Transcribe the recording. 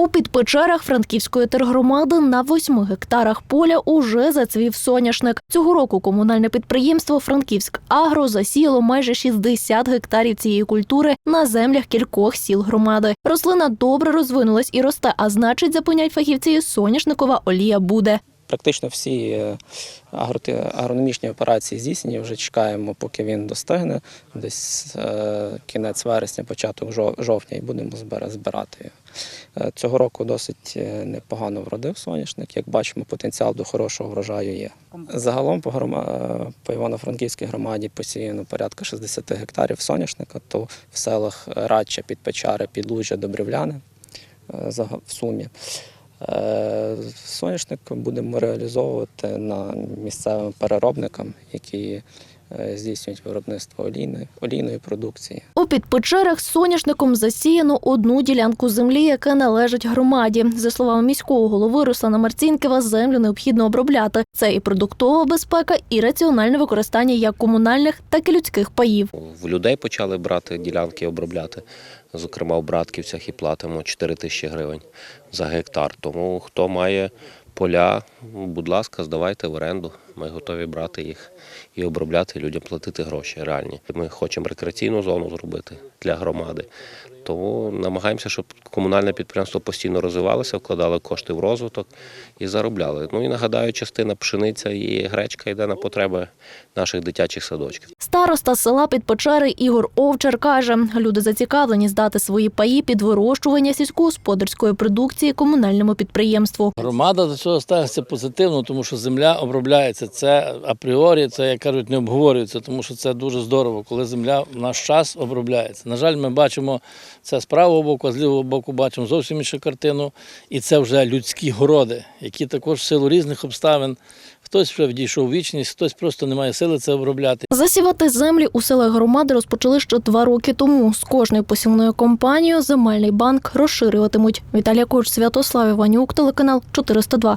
У підпечерах Франківської тергромади на восьми гектарах поля уже зацвів соняшник. Цього року комунальне підприємство Франківськ Агро засіяло майже 60 гектарів цієї культури на землях кількох сіл громади. Рослина добре розвинулась і росте, а значить, запевняють фахівці, соняшникова олія буде. Практично всі е, агрономічні операції здійснені. Вже чекаємо, поки він достигне. Десь е, кінець вересня, початок жовтня, і будемо збирати його. Е, Цього року досить непогано вродив соняшник. Як бачимо, потенціал до хорошого врожаю є. Загалом по, грома... по Івано-Франківській громаді посіяно порядка 60 гектарів соняшника, то в селах Радча, Підпечари, Підлужжя, Добрівляне зага- в сумі. Е, Соняшник будемо реалізовувати на місцевим переробникам, які здійснюють виробництво олійної, олійної продукції. У підпечерах соняшником засіяно одну ділянку землі, яка належить громаді. За словами міського голови Руслана Марцінкова, землю необхідно обробляти. Це і продуктова безпека, і раціональне використання як комунальних, так і людських паїв. В людей почали брати ділянки обробляти. Зокрема, в Братківцях і платимо 4 тисячі гривень за гектар. Тому хто має поля, будь ласка, здавайте в оренду. Ми готові брати їх і обробляти, і людям платити гроші реальні. Ми хочемо рекреаційну зону зробити для громади. Тому намагаємося, щоб комунальне підприємство постійно розвивалося, вкладали кошти в розвиток і заробляли. Ну і нагадаю, частина пшениця і гречка йде на потреби наших дитячих садочків. Староста села Підпечери Ігор Овчар каже, люди зацікавлені здати свої паї під вирощування сільськогосподарської продукції комунальному підприємству. Громада до цього ставиться позитивно, тому що земля обробляється. Це апріорі, це як кажуть, не обговорюється, тому що це дуже здорово, коли земля в наш час обробляється. На жаль, ми бачимо це з правого боку, а з лівого боку бачимо зовсім іншу картину. І це вже людські городи, які також в силу різних обставин. Хтось вже відійшов у вічність, хтось просто не має сили це обробляти. Засівати землі у селах громади розпочали ще два роки тому. З кожною посівною компанією земельний банк розширюватимуть. Віталія Коч, Святослав Іванюк, телеканал 402.